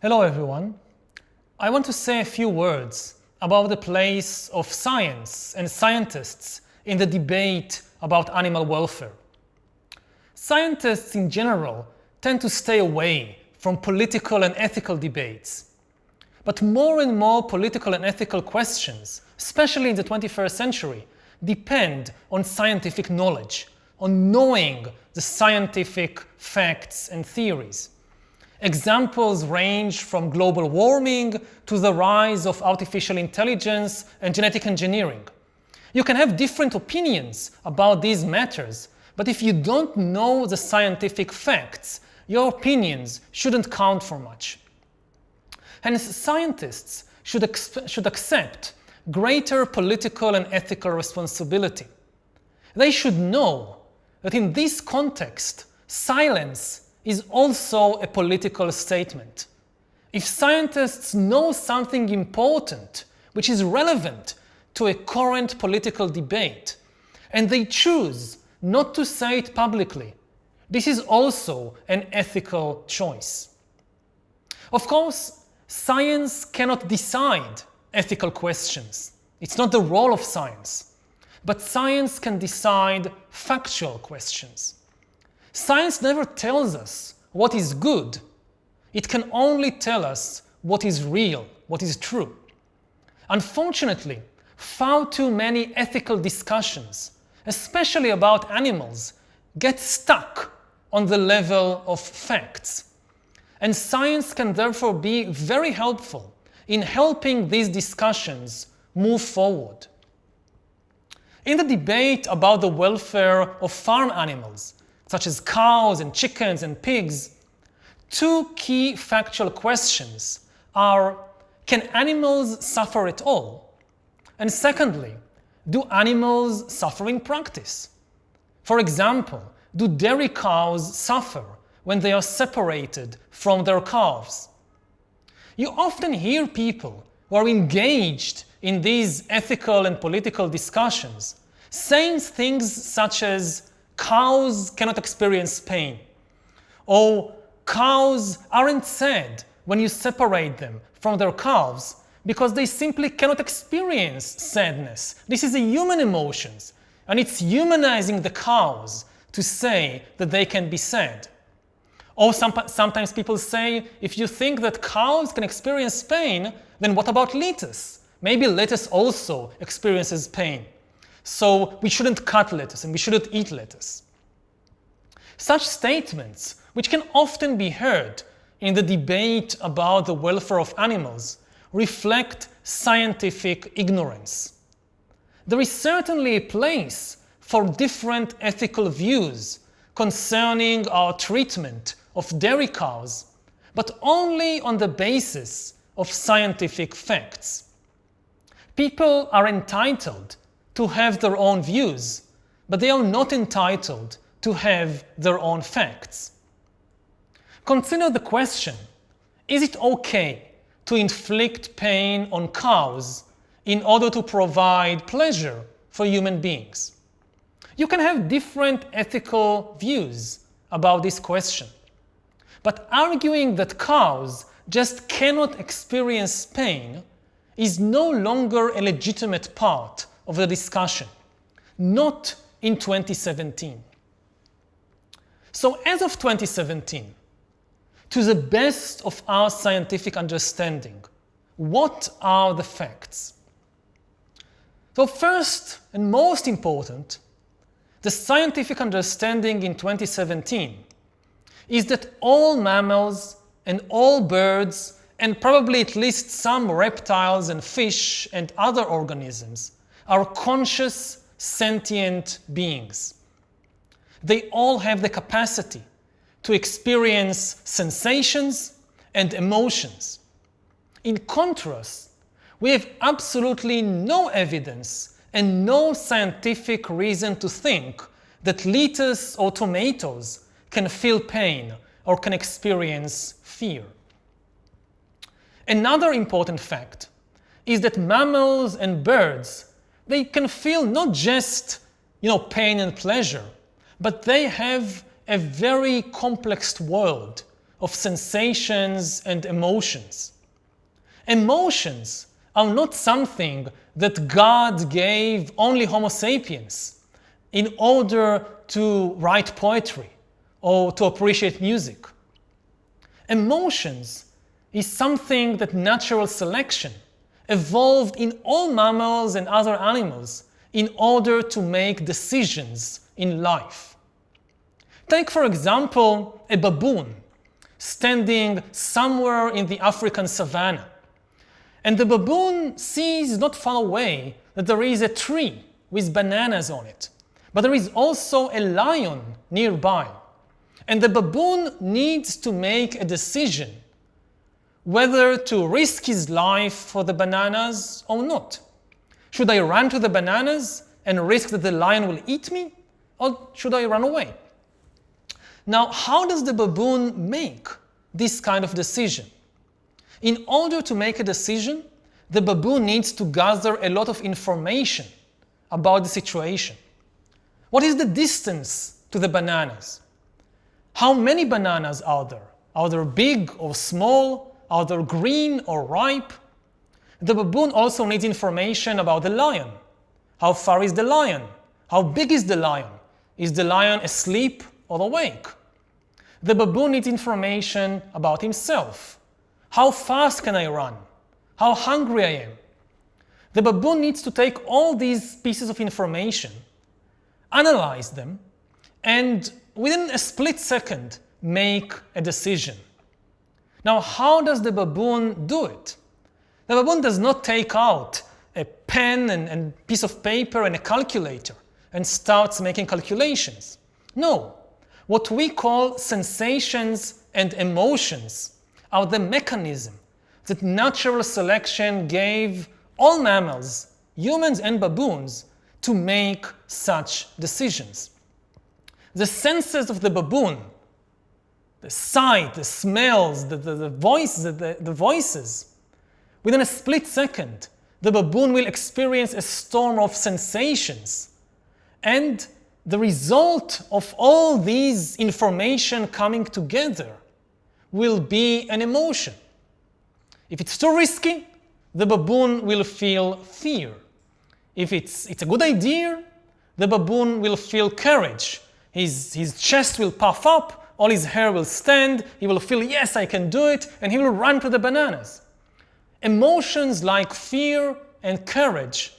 Hello everyone. I want to say a few words about the place of science and scientists in the debate about animal welfare. Scientists in general tend to stay away from political and ethical debates. But more and more political and ethical questions, especially in the 21st century, depend on scientific knowledge, on knowing the scientific facts and theories. Examples range from global warming to the rise of artificial intelligence and genetic engineering. You can have different opinions about these matters, but if you don't know the scientific facts, your opinions shouldn't count for much. Hence, scientists should, should accept greater political and ethical responsibility. They should know that in this context, silence is also a political statement. If scientists know something important which is relevant to a current political debate, and they choose not to say it publicly, this is also an ethical choice. Of course, science cannot decide ethical questions. It's not the role of science. But science can decide factual questions. Science never tells us what is good. It can only tell us what is real, what is true. Unfortunately, far too many ethical discussions, especially about animals, get stuck on the level of facts. And science can therefore be very helpful in helping these discussions move forward. In the debate about the welfare of farm animals, such as cows and chickens and pigs, two key factual questions are can animals suffer at all? And secondly, do animals suffer in practice? For example, do dairy cows suffer when they are separated from their calves? You often hear people who are engaged in these ethical and political discussions saying things such as cows cannot experience pain, or cows aren't sad when you separate them from their calves because they simply cannot experience sadness. This is a human emotion, and it's humanizing the cows to say that they can be sad. Or some, sometimes people say, if you think that cows can experience pain, then what about lettuce? Maybe lettuce also experiences pain. So we shouldn't cut lettuce and we shouldn't eat lettuce. Such statements, which can often be heard in the debate about the welfare of animals, reflect scientific ignorance. There is certainly a place for different ethical views concerning our treatment of dairy cows, but only on the basis of scientific facts. People are entitled to have their own views, but they are not entitled to have their own facts. Consider the question Is it okay to inflict pain on cows in order to provide pleasure for human beings? You can have different ethical views about this question. But arguing that cows just cannot experience pain is no longer a legitimate part of the discussion, not in 2017. So as of 2017, to the best of our scientific understanding, what are the facts? So first and most important, the scientific understanding in 2017 is that all mammals and all birds and probably at least some reptiles and fish and other organisms are conscious, sentient beings. They all have the capacity to experience sensations and emotions. In contrast, we have absolutely no evidence and no scientific reason to think that lettuce or tomatoes can feel pain or can experience fear. Another important fact is that mammals and birds they can feel not just you know, pain and pleasure, but they have a very complex world of sensations and emotions. Emotions are not something that God gave only Homo sapiens in order to write poetry or to appreciate music. Emotions is something that natural selection evolved in all mammals and other animals in order to make decisions in life. Take, for example, a baboon standing somewhere in the African savannah. And the baboon sees not far away that there is a tree with bananas on it. But there is also a lion nearby. And the baboon needs to make a decision whether to risk his life for the bananas or not. Should I run to the bananas and risk that the lion will eat me? Or should I run away? Now, how does the baboon make this kind of decision? In order to make a decision, the baboon needs to gather a lot of information about the situation. What is the distance to the bananas? How many bananas are there? Are they big or small? Are they green or ripe? The baboon also needs information about the lion. How far is the lion? How big is the lion? Is the lion asleep or awake? The baboon needs information about himself. How fast can I run? How hungry I am? The baboon needs to take all these pieces of information, analyze them, and within a split second, make a decision. Now, how does the baboon do it? The baboon does not take out a pen and, and piece of paper and a calculator and starts making calculations. No, what we call sensations and emotions are the mechanism that natural selection gave all mammals, humans and baboons, to make such decisions. The senses of the baboon, the sight, the smells, the, the, the voices, the, the voices, within a split second, the baboon will experience a storm of sensations and the result of all these information coming together will be an emotion. If it's too risky, the baboon will feel fear. If it's, it's a good idea, the baboon will feel courage. His, his chest will puff up, all his hair will stand, he will feel, yes, I can do it, and he will run to the bananas. Emotions like fear and courage,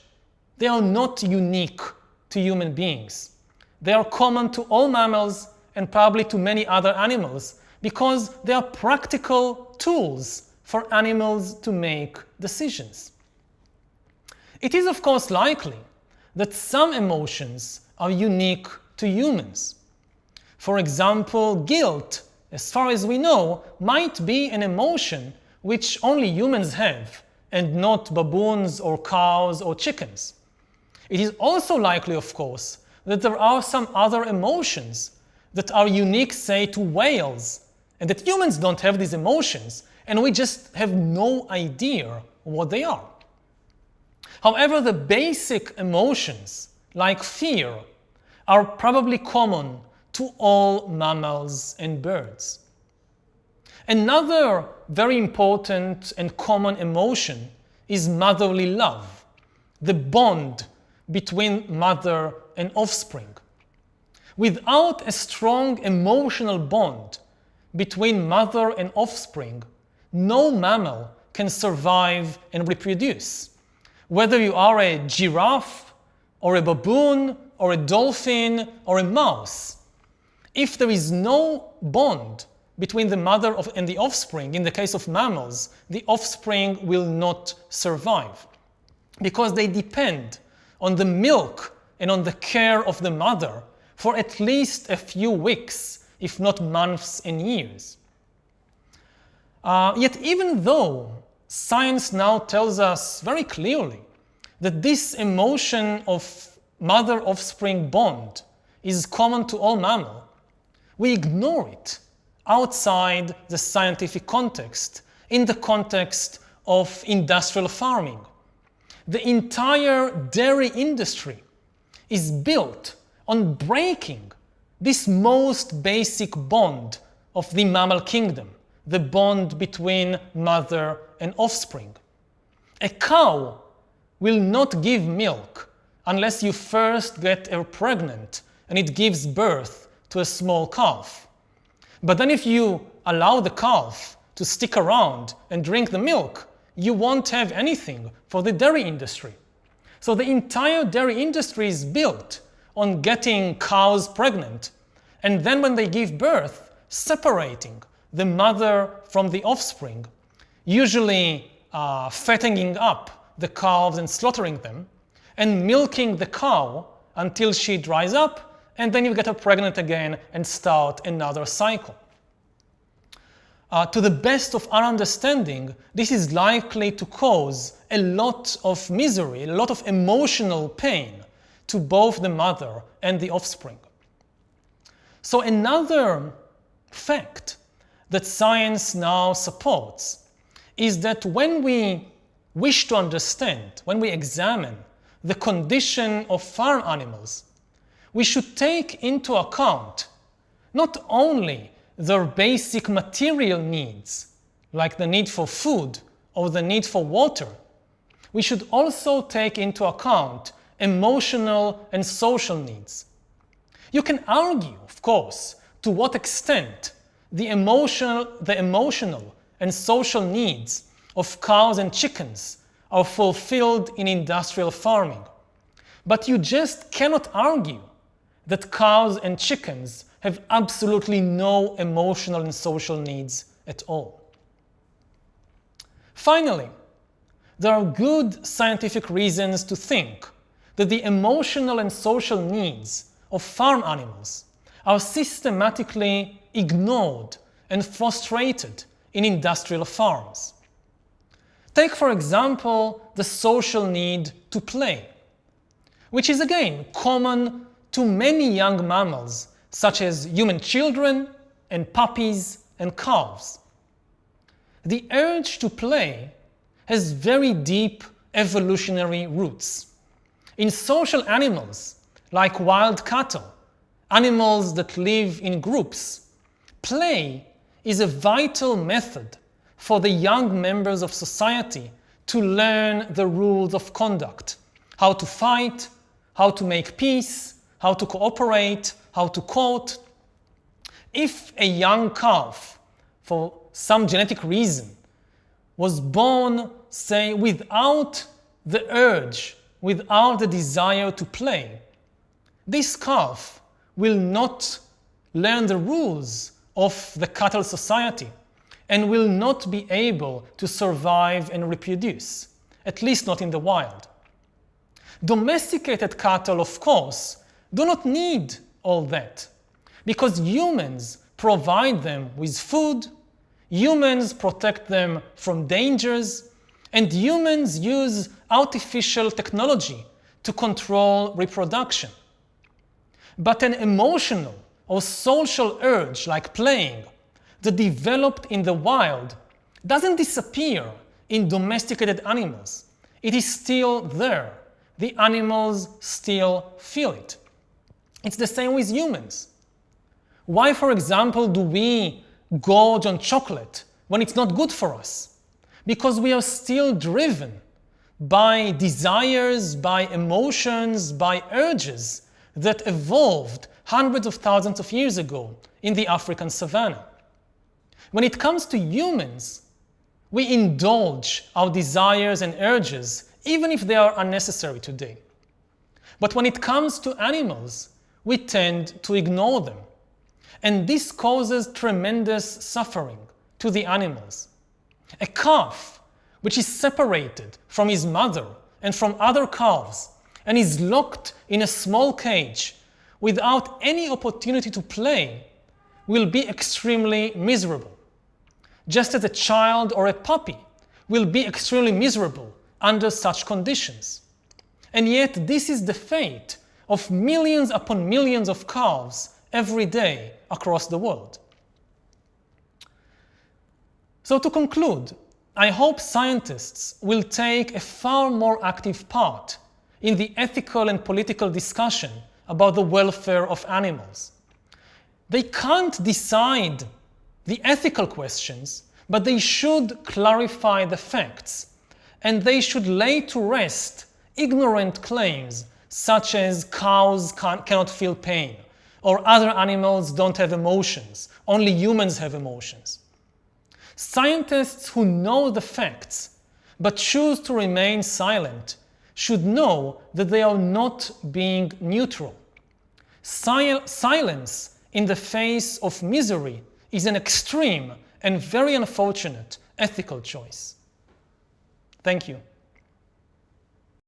they are not unique to human beings. They are common to all mammals and probably to many other animals because they are practical tools for animals to make decisions. It is, of course, likely that some emotions are unique to humans. For example, guilt, as far as we know, might be an emotion which only humans have and not baboons or cows or chickens. It is also likely, of course, that there are some other emotions that are unique, say, to whales, and that humans don't have these emotions, and we just have no idea what they are. However, the basic emotions, like fear, are probably common to all mammals and birds. Another very important and common emotion is motherly love, the bond between mother and offspring. Without a strong emotional bond between mother and offspring, no mammal can survive and reproduce. Whether you are a giraffe, or a baboon, or a dolphin, or a mouse, if there is no bond between the mother of, and the offspring, in the case of mammals, the offspring will not survive because they depend on the milk and on the care of the mother for at least a few weeks, if not months and years. Uh, yet, even though science now tells us very clearly that this emotion of mother offspring bond is common to all mammals, we ignore it outside the scientific context, in the context of industrial farming. The entire dairy industry is built on breaking this most basic bond of the mammal kingdom. the bond between mother and offspring. A cow will not give milk unless you first get her pregnant and it gives birth to a small calf. But then if you allow the calf to stick around and drink the milk, you won't have anything for the dairy industry. So the entire dairy industry is built on getting cows pregnant and then when they give birth, separating the mother from the offspring, usually uh, fattening up the calves and slaughtering them, and milking the cow until she dries up, and then you get her pregnant again and start another cycle. Uh, to the best of our understanding, this is likely to cause a lot of misery, a lot of emotional pain to both the mother and the offspring. So, another fact that science now supports is that when we wish to understand, when we examine the condition of farm animals, we should take into account not only their basic material needs, like the need for food or the need for water, we should also take into account emotional and social needs. You can argue, of course, to what extent the emotional, the emotional and social needs of cows and chickens are fulfilled in industrial farming. But you just cannot argue that cows and chickens have absolutely no emotional and social needs at all. Finally, there are good scientific reasons to think that the emotional and social needs of farm animals are systematically ignored and frustrated in industrial farms. Take, for example, the social need to play, which is again common to many young mammals such as human children and puppies and calves. The urge to play has very deep evolutionary roots. In social animals, like wild cattle, animals that live in groups, play is a vital method for the young members of society to learn the rules of conduct how to fight, how to make peace, how to cooperate, how to court. If a young calf, for some genetic reason, was born, say, without the urge, without the desire to play, this calf will not learn the rules of the cattle society and will not be able to survive and reproduce, at least not in the wild. Domesticated cattle, of course, do not need all that because humans provide them with food, humans protect them from dangers, and humans use artificial technology to control reproduction. But an emotional or social urge like playing that developed in the wild doesn't disappear in domesticated animals. It is still there. The animals still feel it. It's the same with humans. Why, for example, do we gorge on chocolate when it's not good for us? Because we are still driven by desires, by emotions, by urges that evolved hundreds of thousands of years ago in the African savannah. When it comes to humans, we indulge our desires and urges even if they are unnecessary today. But when it comes to animals, we tend to ignore them. And this causes tremendous suffering to the animals. A calf, which is separated from his mother and from other calves, and is locked in a small cage without any opportunity to play, will be extremely miserable. Just as a child or a puppy will be extremely miserable under such conditions. And yet, this is the fate of millions upon millions of calves every day across the world. So, to conclude, I hope scientists will take a far more active part in the ethical and political discussion about the welfare of animals. They can't decide the ethical questions, but they should clarify the facts, and they should lay to rest ignorant claims such as cows cannot feel pain, or other animals don't have emotions, only humans have emotions. Scientists who know the facts but choose to remain silent should know that they are not being neutral. Sil- silence in the face of misery is an extreme and very unfortunate ethical choice. Thank you.